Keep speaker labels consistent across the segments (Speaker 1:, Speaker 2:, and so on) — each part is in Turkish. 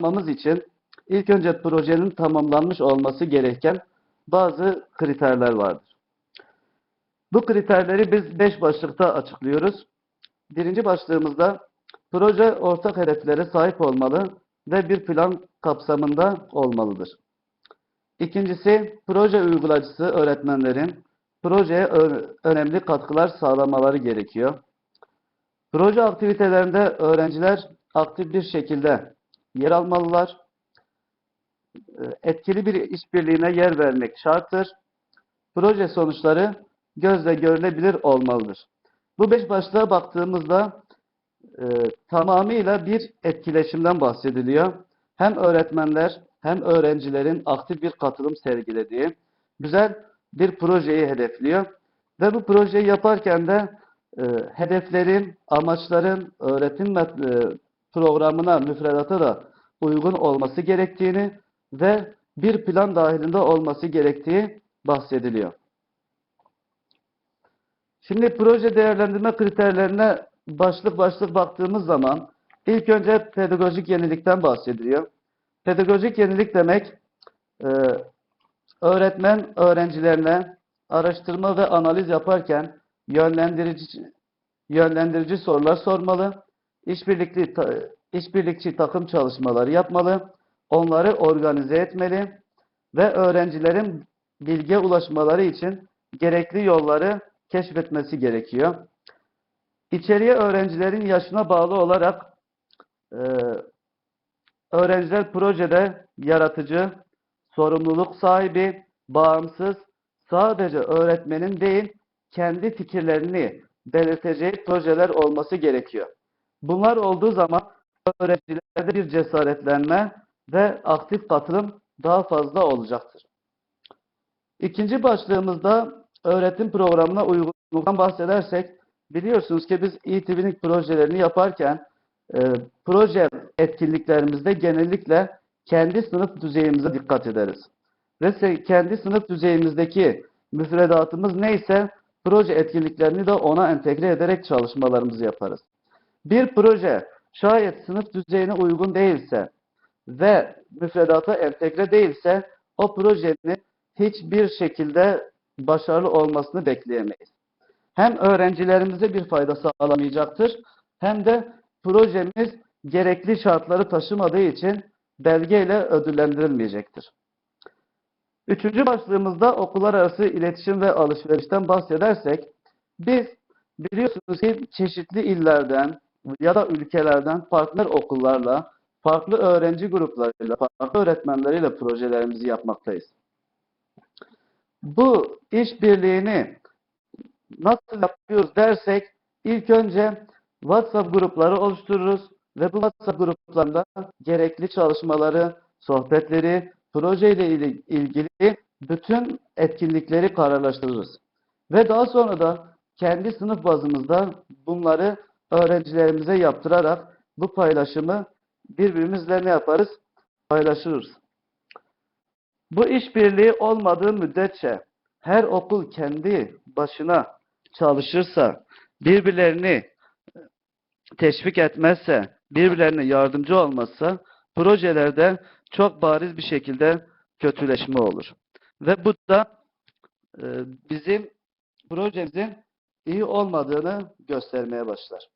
Speaker 1: almamız için ilk önce projenin tamamlanmış olması gereken bazı kriterler vardır. Bu kriterleri biz beş başlıkta açıklıyoruz. Birinci başlığımızda proje ortak hedeflere sahip olmalı ve bir plan kapsamında olmalıdır. İkincisi, proje uygulayıcısı öğretmenlerin projeye önemli katkılar sağlamaları gerekiyor. Proje aktivitelerinde öğrenciler aktif bir şekilde yer almalılar. E, Etkili bir işbirliğine yer vermek şarttır. Proje sonuçları gözle görülebilir olmalıdır. Bu beş başlığa baktığımızda e, tamamıyla bir etkileşimden bahsediliyor. Hem öğretmenler hem öğrencilerin aktif bir katılım sergilediği güzel bir projeyi hedefliyor. Ve bu projeyi yaparken de e, hedeflerin, amaçların öğretim e, programına, müfredata da uygun olması gerektiğini ve bir plan dahilinde olması gerektiği bahsediliyor. Şimdi proje değerlendirme kriterlerine başlık başlık baktığımız zaman ilk önce pedagojik yenilikten bahsediliyor. Pedagojik yenilik demek e, öğretmen öğrencilerine araştırma ve analiz yaparken yönlendirici yönlendirici sorular sormalı, işbirlikli işbirlikçi takım çalışmaları yapmalı, onları organize etmeli ve öğrencilerin bilgiye ulaşmaları için gerekli yolları keşfetmesi gerekiyor. İçeriye öğrencilerin yaşına bağlı olarak e, öğrenciler projede yaratıcı, sorumluluk sahibi, bağımsız, sadece öğretmenin değil, kendi fikirlerini belirteceği projeler olması gerekiyor. Bunlar olduğu zaman öğrencilerde bir cesaretlenme ve aktif katılım daha fazla olacaktır. İkinci başlığımızda öğretim programına uygunluktan bahsedersek, biliyorsunuz ki biz e-twinning projelerini yaparken e, proje etkinliklerimizde genellikle kendi sınıf düzeyimize dikkat ederiz. Ve kendi sınıf düzeyimizdeki müfredatımız neyse proje etkinliklerini de ona entegre ederek çalışmalarımızı yaparız. Bir proje şayet sınıf düzeyine uygun değilse ve müfredata entegre değilse o projenin hiçbir şekilde başarılı olmasını bekleyemeyiz. Hem öğrencilerimize bir fayda sağlamayacaktır hem de projemiz gerekli şartları taşımadığı için belgeyle ödüllendirilmeyecektir. Üçüncü başlığımızda okullar arası iletişim ve alışverişten bahsedersek, biz biliyorsunuz ki çeşitli illerden ya da ülkelerden partner okullarla, farklı öğrenci gruplarıyla, farklı öğretmenleriyle projelerimizi yapmaktayız. Bu işbirliğini nasıl yapıyoruz dersek, ilk önce WhatsApp grupları oluştururuz ve bu WhatsApp gruplarında gerekli çalışmaları, sohbetleri, projeyle ili- ilgili bütün etkinlikleri kararlaştırırız. Ve daha sonra da kendi sınıf bazımızda bunları öğrencilerimize yaptırarak bu paylaşımı birbirimizle ne yaparız? Paylaşırız. Bu işbirliği olmadığı müddetçe her okul kendi başına çalışırsa, birbirlerini teşvik etmezse, birbirlerine yardımcı olmazsa projelerde çok bariz bir şekilde kötüleşme olur. Ve bu da e, bizim projemizin iyi olmadığını göstermeye başlar.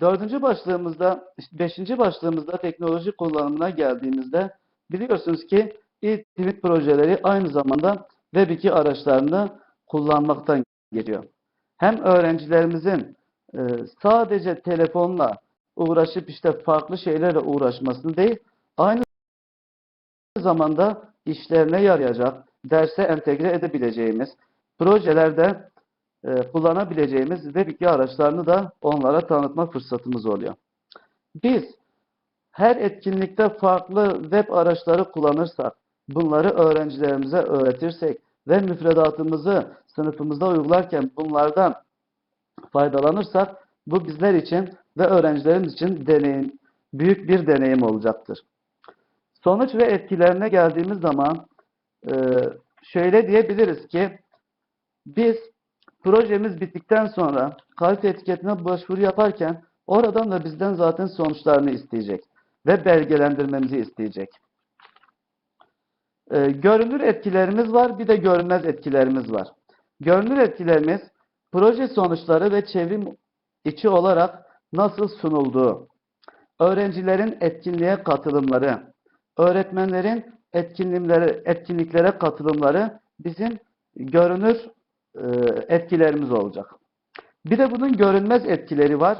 Speaker 1: Dördüncü başlığımızda, beşinci başlığımızda teknoloji kullanımına geldiğimizde biliyorsunuz ki e-tweet projeleri aynı zamanda Web2 araçlarını kullanmaktan geliyor. Hem öğrencilerimizin e, sadece telefonla uğraşıp işte farklı şeylerle uğraşmasını değil, aynı zamanda işlerine yarayacak, derse entegre edebileceğimiz, projelerde kullanabileceğimiz Web2 araçlarını da onlara tanıtma fırsatımız oluyor. Biz her etkinlikte farklı web araçları kullanırsak, bunları öğrencilerimize öğretirsek ve müfredatımızı sınıfımızda uygularken bunlardan faydalanırsak bu bizler için ve öğrencilerimiz için deneyim, büyük bir deneyim olacaktır. Sonuç ve etkilerine geldiğimiz zaman e, şöyle diyebiliriz ki biz projemiz bittikten sonra kalite etiketine başvuru yaparken oradan da bizden zaten sonuçlarını isteyecek. ve belgelendirmemizi isteyecek. Ee, görünür etkilerimiz var, bir de görünmez etkilerimiz var. Görünür etkilerimiz proje sonuçları ve çevrim içi olarak nasıl sunulduğu, öğrencilerin etkinliğe katılımları, öğretmenlerin etkinlikleri, etkinliklere katılımları bizim görünür etkilerimiz olacak. Bir de bunun görünmez etkileri var.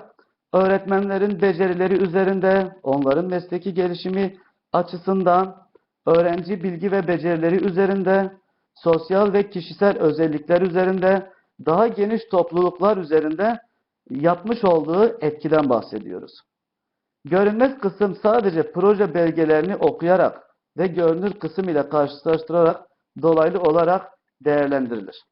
Speaker 1: Öğretmenlerin becerileri üzerinde, onların mesleki gelişimi açısından, öğrenci bilgi ve becerileri üzerinde, sosyal ve kişisel özellikler üzerinde, daha geniş topluluklar üzerinde yapmış olduğu etkiden bahsediyoruz. Görünmez kısım sadece proje belgelerini okuyarak ve görünür kısım ile karşılaştırarak dolaylı olarak değerlendirilir.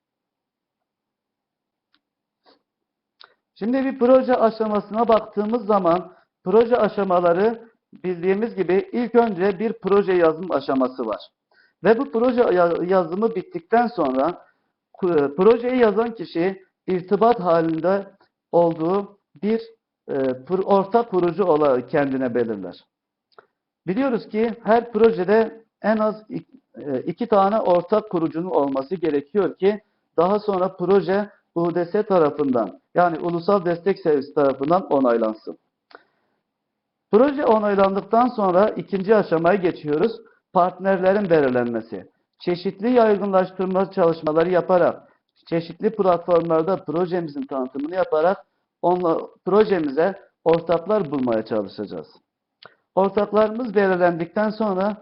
Speaker 1: Şimdi bir proje aşamasına baktığımız zaman proje aşamaları bildiğimiz gibi ilk önce bir proje yazım aşaması var. Ve bu proje yazımı bittikten sonra projeyi yazan kişi irtibat halinde olduğu bir e, ortak kurucu olarak kendine belirler. Biliyoruz ki her projede en az e, iki tane ortak kurucunun olması gerekiyor ki daha sonra proje UDS tarafından yani Ulusal Destek Servisi tarafından onaylansın. Proje onaylandıktan sonra ikinci aşamaya geçiyoruz. Partnerlerin belirlenmesi. Çeşitli yaygınlaştırma çalışmaları yaparak, çeşitli platformlarda projemizin tanıtımını yaparak onunla, projemize ortaklar bulmaya çalışacağız. Ortaklarımız belirlendikten sonra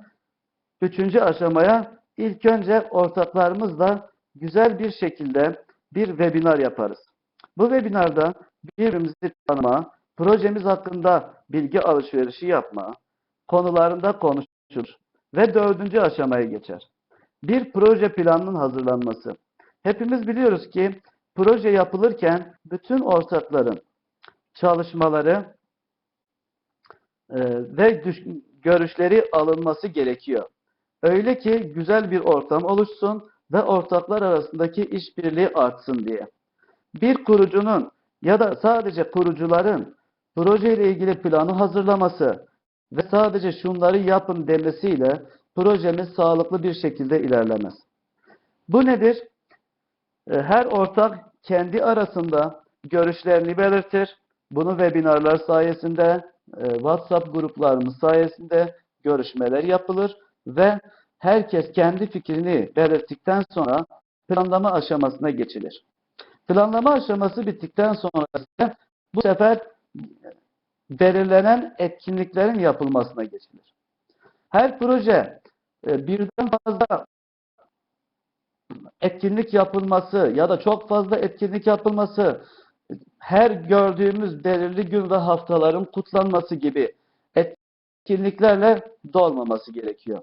Speaker 1: üçüncü aşamaya ilk önce ortaklarımızla güzel bir şekilde bir webinar yaparız. Bu webinarda birbirimizi tanıma, projemiz hakkında bilgi alışverişi yapma, konularında konuşur ve dördüncü aşamaya geçer. Bir proje planının hazırlanması. Hepimiz biliyoruz ki proje yapılırken bütün ortakların çalışmaları e, ve görüşleri alınması gerekiyor. Öyle ki güzel bir ortam oluşsun ve ortaklar arasındaki işbirliği artsın diye. Bir kurucunun ya da sadece kurucuların proje ile ilgili planı hazırlaması ve sadece şunları yapın demesiyle projemiz sağlıklı bir şekilde ilerlemez. Bu nedir? E, her ortak kendi arasında görüşlerini belirtir. Bunu webinarlar sayesinde, e, WhatsApp gruplarımız sayesinde görüşmeler yapılır ve herkes kendi fikrini belirttikten sonra planlama aşamasına geçilir. Planlama aşaması bittikten sonra bu sefer belirlenen etkinliklerin yapılmasına geçilir. Her proje e, birden fazla etkinlik yapılması ya da çok fazla etkinlik yapılması, her gördüğümüz belirli gün ve haftaların kutlanması gibi etkinliklerle dolmaması gerekiyor.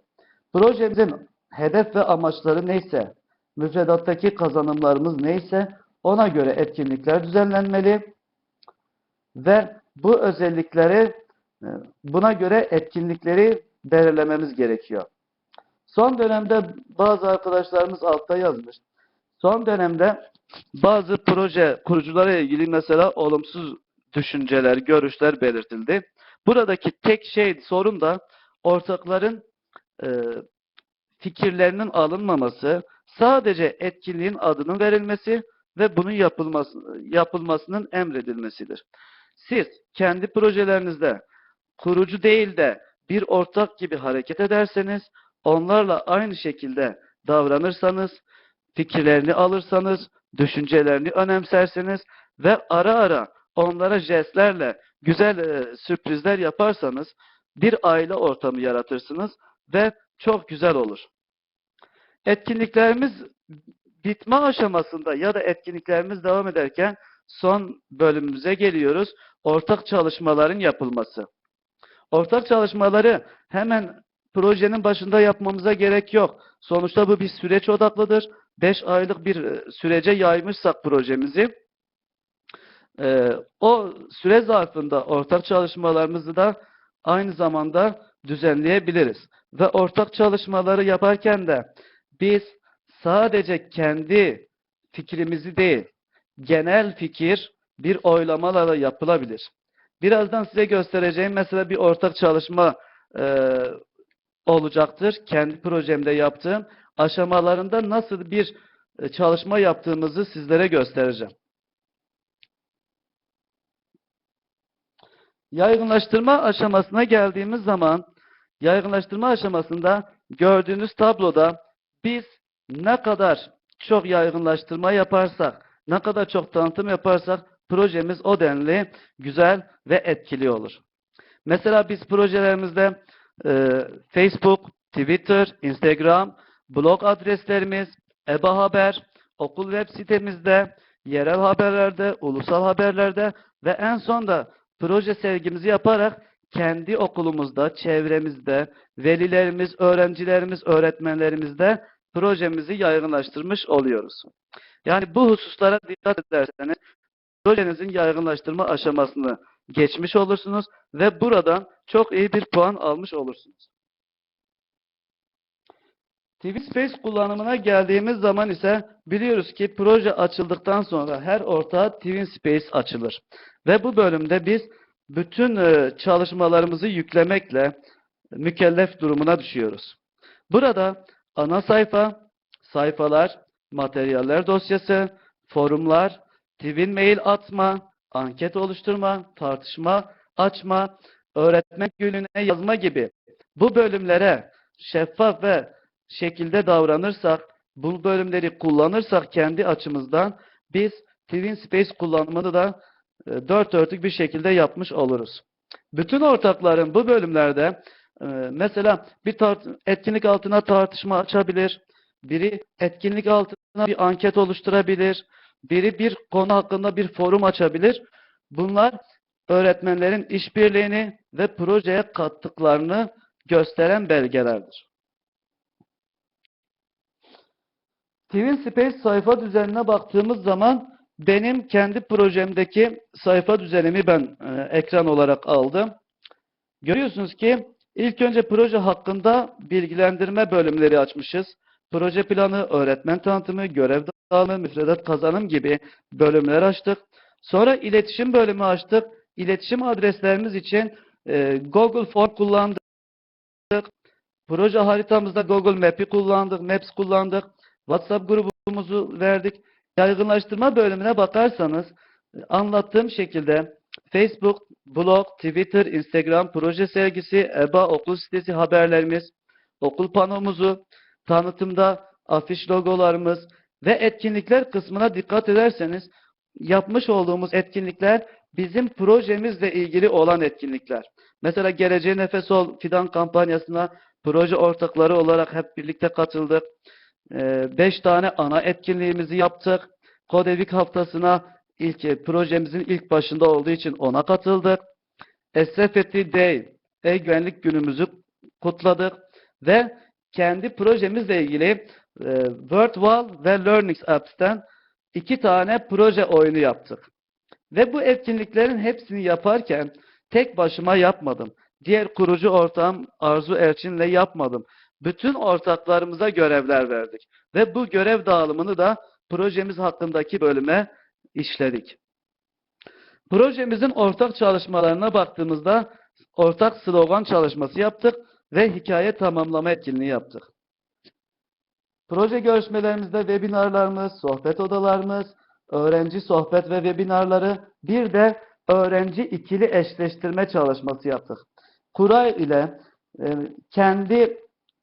Speaker 1: Projemizin hedef ve amaçları neyse, müfredattaki kazanımlarımız neyse ona göre etkinlikler düzenlenmeli ve bu özellikleri e, buna göre etkinlikleri belirlememiz gerekiyor. Son dönemde bazı arkadaşlarımız altta yazmış. Son dönemde bazı proje kuruculara ilgili mesela olumsuz düşünceler, görüşler belirtildi. Buradaki tek şey sorun da ortakların e, fikirlerinin alınmaması, sadece etkinliğin adının verilmesi ve bunun yapılması, yapılmasının emredilmesidir. Siz kendi projelerinizde kurucu değil de bir ortak gibi hareket ederseniz, onlarla aynı şekilde davranırsanız, fikirlerini alırsanız, düşüncelerini önemserseniz ve ara ara onlara jestlerle güzel e, sürprizler yaparsanız bir aile ortamı yaratırsınız ve çok güzel olur. Etkinliklerimiz bitme aşamasında ya da etkinliklerimiz devam ederken son bölümümüze geliyoruz. Ortak çalışmaların yapılması. Ortak çalışmaları hemen projenin başında yapmamıza gerek yok. Sonuçta bu bir süreç odaklıdır. 5 aylık bir e, sürece yaymışsak projemizi e, o süre zarfında ortak çalışmalarımızı da aynı zamanda düzenleyebiliriz. Ve ortak çalışmaları yaparken de biz sadece kendi fikrimizi değil, genel fikir bir oylamalarla yapılabilir. Birazdan size göstereceğim mesela bir ortak çalışma e, olacaktır. Kendi projemde yaptığım aşamalarında nasıl bir e, çalışma yaptığımızı sizlere göstereceğim. Yaygınlaştırma aşamasına geldiğimiz zaman yaygınlaştırma aşamasında gördüğünüz tabloda biz ne kadar çok yaygınlaştırma yaparsak, ne kadar çok tanıtım yaparsak projemiz o denli güzel ve etkili olur. Mesela biz projelerimizde e, Facebook, Twitter, Instagram, blog adreslerimiz, EBA Haber, okul web sitemizde, yerel haberlerde, ulusal haberlerde ve en son da proje sergimizi yaparak kendi okulumuzda, çevremizde, velilerimiz, öğrencilerimiz, öğretmenlerimizde projemizi yaygınlaştırmış oluyoruz. Yani bu hususlara dikkat ederseniz projenizin yaygınlaştırma aşamasını geçmiş olursunuz ve buradan çok iyi bir puan almış olursunuz. TV Space kullanımına geldiğimiz zaman ise biliyoruz ki proje açıldıktan sonra her ortağa TV Space açılır. Ve bu bölümde biz bütün e, çalışmalarımızı yüklemekle mükellef durumuna düşüyoruz. Burada ana sayfa, sayfalar, materyaller dosyası, forumlar, Twin mail atma, anket oluşturma, tartışma açma, öğretmen gününe yazma gibi bu bölümlere şeffaf ve şekilde davranırsak, bu bölümleri kullanırsak kendi açımızdan biz Twin Space kullanımını da e, dört dörtlük bir şekilde yapmış oluruz. Bütün ortakların bu bölümlerde e, mesela bir etkinlik altına tartışma açabilir, biri etkinlik altına bir anket oluşturabilir, biri bir konu hakkında bir forum açabilir. Bunlar öğretmenlerin işbirliğini ve projeye kattıklarını gösteren belgelerdir. Twin Space sayfa düzenine baktığımız zaman benim kendi projemdeki sayfa düzenimi ben e, ekran olarak aldım. Görüyorsunuz ki ilk önce proje hakkında bilgilendirme bölümleri açmışız. Proje planı, öğretmen tanıtımı, görev dağılımı, müfredat kazanım gibi bölümler açtık. Sonra iletişim bölümü açtık. İletişim adreslerimiz için e, Google Form kullandık. Proje haritamızda Google Map'i kullandık, Maps kullandık. WhatsApp grubumuzu verdik. Yaygınlaştırma bölümüne bakarsanız e, anlattığım şekilde Facebook, blog, Twitter, Instagram, proje sergisi, EBA, okul sitesi haberlerimiz, okul panomuzu, tanıtımda afiş logolarımız ve etkinlikler kısmına dikkat ederseniz yapmış olduğumuz etkinlikler bizim projemizle ilgili olan etkinlikler. Mesela Geleceğe Nefes Ol Fidan kampanyasına proje ortakları olarak hep birlikte katıldık. 5 tane ana etkinliğimizi yaptık. Kodevik haftasına ilk projemizin ilk başında olduğu için ona katıldık. SFT Day, e-güvenlik günümüzü kutladık ve kendi projemizle ilgili e, WordWall ve Learnix Apps'ten iki tane proje oyunu yaptık. Ve bu etkinliklerin hepsini yaparken tek başıma yapmadım. Diğer kurucu ortağım Arzu Erçin'le yapmadım. Bütün ortaklarımıza görevler verdik. Ve bu görev dağılımını da projemiz hakkındaki bölüme işledik. Projemizin ortak çalışmalarına baktığımızda ortak slogan çalışması yaptık ve hikaye tamamlama etkinliği yaptık. Proje görüşmelerimizde webinarlarımız, sohbet odalarımız, öğrenci sohbet ve webinarları, bir de öğrenci ikili eşleştirme çalışması yaptık. Kuray ile e, kendi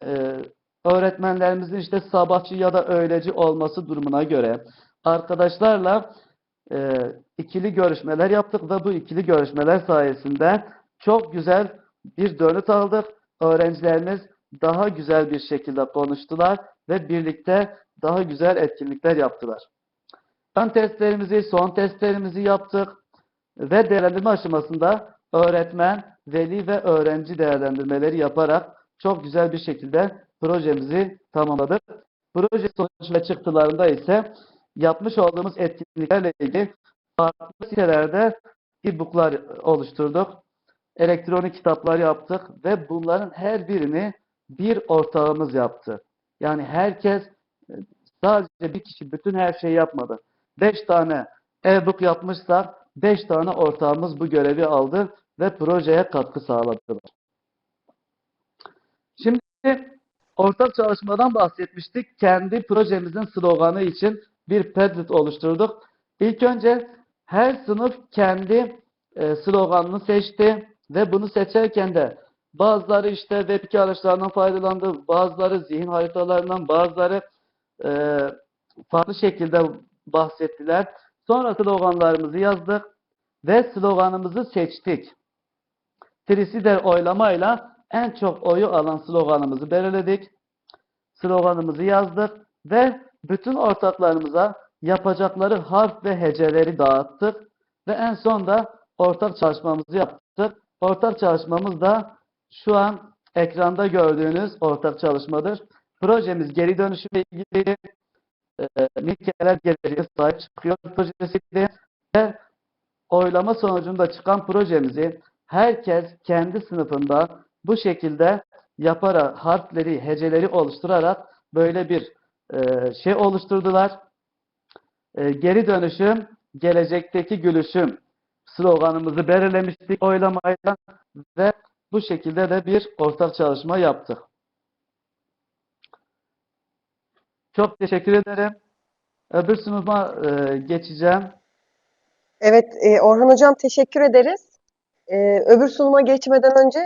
Speaker 1: e, öğretmenlerimizin işte sabahçı ya da öğleci olması durumuna göre arkadaşlarla e, ikili görüşmeler yaptık ve bu ikili görüşmeler sayesinde çok güzel bir dönüt aldık. Öğrencilerimiz daha güzel bir şekilde konuştular ve birlikte daha güzel etkinlikler yaptılar. Ön testlerimizi, son testlerimizi yaptık ve değerlendirme aşamasında öğretmen, veli ve öğrenci değerlendirmeleri yaparak çok güzel bir şekilde projemizi tamamladık. Proje sonuç ve çıktılarında ise yapmış olduğumuz etkinliklerle ilgili farklı sitelerde e-booklar oluşturduk. Elektronik kitaplar yaptık ve bunların her birini bir ortağımız yaptı. Yani herkes sadece bir kişi bütün her şeyi yapmadı. Beş tane e-book yapmışsa 5 tane ortağımız bu görevi aldı ve projeye katkı sağladılar. Şimdi ortak çalışmadan bahsetmiştik. Kendi projemizin sloganı için bir Padlet oluşturduk. İlk önce her sınıf kendi e, sloganını seçti ve bunu seçerken de bazıları işte Web2 araçlarından faydalandı, bazıları zihin haritalarından, bazıları e, farklı şekilde bahsettiler. Sonra sloganlarımızı yazdık ve sloganımızı seçtik. Trisider oylamayla en çok oyu alan sloganımızı belirledik. Sloganımızı yazdık ve bütün ortaklarımıza yapacakları harf ve heceleri dağıttık ve en son da ortak çalışmamızı yaptık. Ortak çalışmamız da şu an ekranda gördüğünüz ortak çalışmadır. Projemiz geri dönüşümle ilgili e, niteler geliriye sahip çıkıyor projesiydi ve oylama sonucunda çıkan projemizi herkes kendi sınıfında bu şekilde yaparak harfleri, heceleri oluşturarak böyle bir e, şey oluşturdular. E, geri dönüşüm, gelecekteki gülüşüm sloganımızı belirlemiştik oylamayla ve bu şekilde de bir ortak çalışma yaptık. Çok teşekkür ederim. Öbür sınıfa e, geçeceğim.
Speaker 2: Evet, e, Orhan Hocam teşekkür ederiz. E, öbür sunuma geçmeden önce